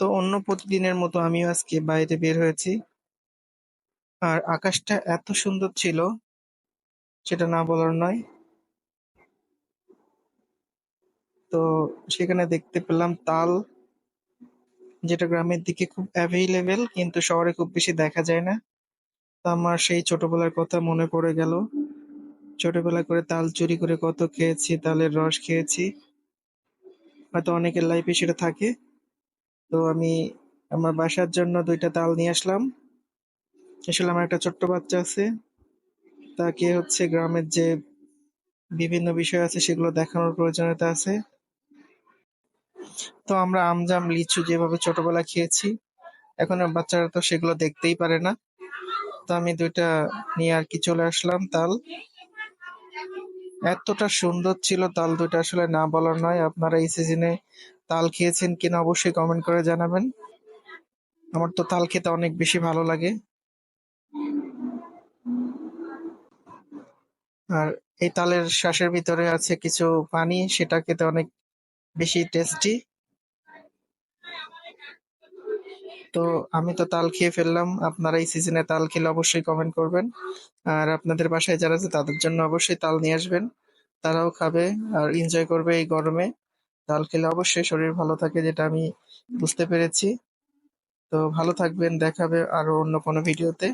তো অন্য প্রতিদিনের মতো আমিও আজকে বাইরে বের হয়েছি। আর আকাশটা এত সুন্দর ছিল, সেটা না বলার নয়। তো সেখানে দেখতে পেলাম তাল, যেটা গ্রামের দিকে খুব অ্যাভেইলেবল কিন্তু শহরে খুব বেশি দেখা যায় না। তো আমার সেই ছোটবেলার কথা মনে পড়ে গেল। ছোটবেলায় করে তাল চুরি করে কত খেয়েছি, তালের রস খেয়েছি। হয়তো অনেকের লাইফে সেটা থাকে। তো আমি আমার বাসার জন্য দুইটা তাল নিয়ে আসলাম। আসলে আমার একটা ছোট্ট বাচ্চা আছে। তাকে হচ্ছে গ্রামের যে বিভিন্ন বিষয় আছে সেগুলো দেখানোর প্রয়োজনীয়তা আছে। তো আমরা আম, জাম, লিচু যেভাবে ছোটবেলায় খেয়েছি, এখনের বাচ্চারা তো সেগুলো দেখতেই পারে না। তো আমি দুইটা নিয়ে আর কি চলে আসলাম তাল। এতটা সুন্দর ছিল তাল দুইটা আসলে না বলার নয়। আপনারা এই সিজনে তাল খেয়েছেন কিনা অবশ্যই কমেন্ট করে জানাবেন। আমার তো তাল খেতে অনেক বেশি ভালো লাগে। আর এই তালের শ্বাসের ভিতরে আছে কিছু পানি, সেটা খেতে অনেক বেশি টেস্টি। তো আমি তো তাল খেয়ে ফেললাম। আপনারা এই সিজনে তাল খেলে অবশ্যই কমেন্ট করবেন। আর আপনাদের বাসায় যারা আছে তাদের জন্য অবশ্যই তাল নিয়ে আসবেন। তারাও খাবে আর এনজয় করবে এই গরমে। তাল খেলে অবশ্যই শরীর ভালো থাকে যেটা আমি বুঝতে পেরেছি। তো ভালো থাকবেন, দেখাবে আরও অন্য কোনো ভিডিওতে।